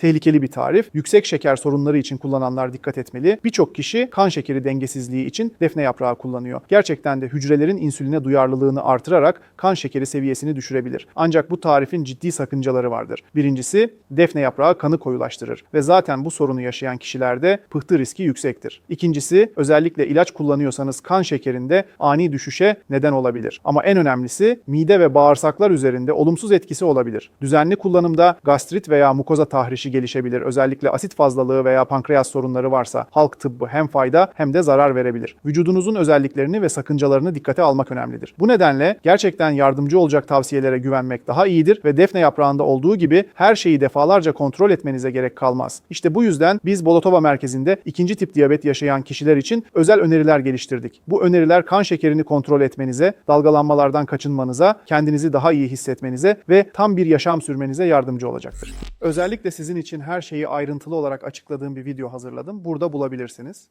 tehlikeli bir tarif. Yüksek şeker sorunları için kullananlar dikkat etmeli. Birçok kişi kan şekeri dengesizliği için defne yaprağı kullanıyor. Gerçekten de hücrelerin insüline duyarlılığını artırarak kan şekeri seviyesini düşürebilir. Ancak bu tarifin ciddi sakıncaları vardır. Birincisi defne yaprağı kanı koyulaştırır ve zaten bu sorunu yaşayan kişilerde pıhtı riski yüksektir. İkincisi özellikle ilaç kullanıyorsanız kan şekerinde ani düşüşe neden olabilir. Ama en önemlisi mide ve bağırsaklar üzerinde olumsuz etkisi olabilir. Düzenli kullanımda gastrit veya mukoza tahrişi gelişebilir. Özellikle asit fazlalığı veya pankreas sorunları varsa halk tıbbı hem fayda hem de zarar verebilir. Vücudunuzun özelliklerini ve sakıncalarını dikkate almak önemlidir. Bu nedenle gerçekten yardımcı olacak tavsiyelere güvenmek daha iyidir ve defne yaprağında olduğu gibi her şeyi defalarca kontrol etmenize gerek kalmaz. İşte bu yüzden biz Bolotova merkezinde ikinci tip diyabet yaşayan kişiler için özel öneriler geliştirdik. Bu öneriler kan şekerini kontrol etmenize, dalgalanmalardan kaçınmanıza, kendinizi daha iyi hissetmenize ve tam bir yaşam sürmenize yardımcı olacaktır. Özellikle sizin için her şeyi ayrıntılı olarak açıkladığım bir video hazırladım. Burada bulabilirsiniz.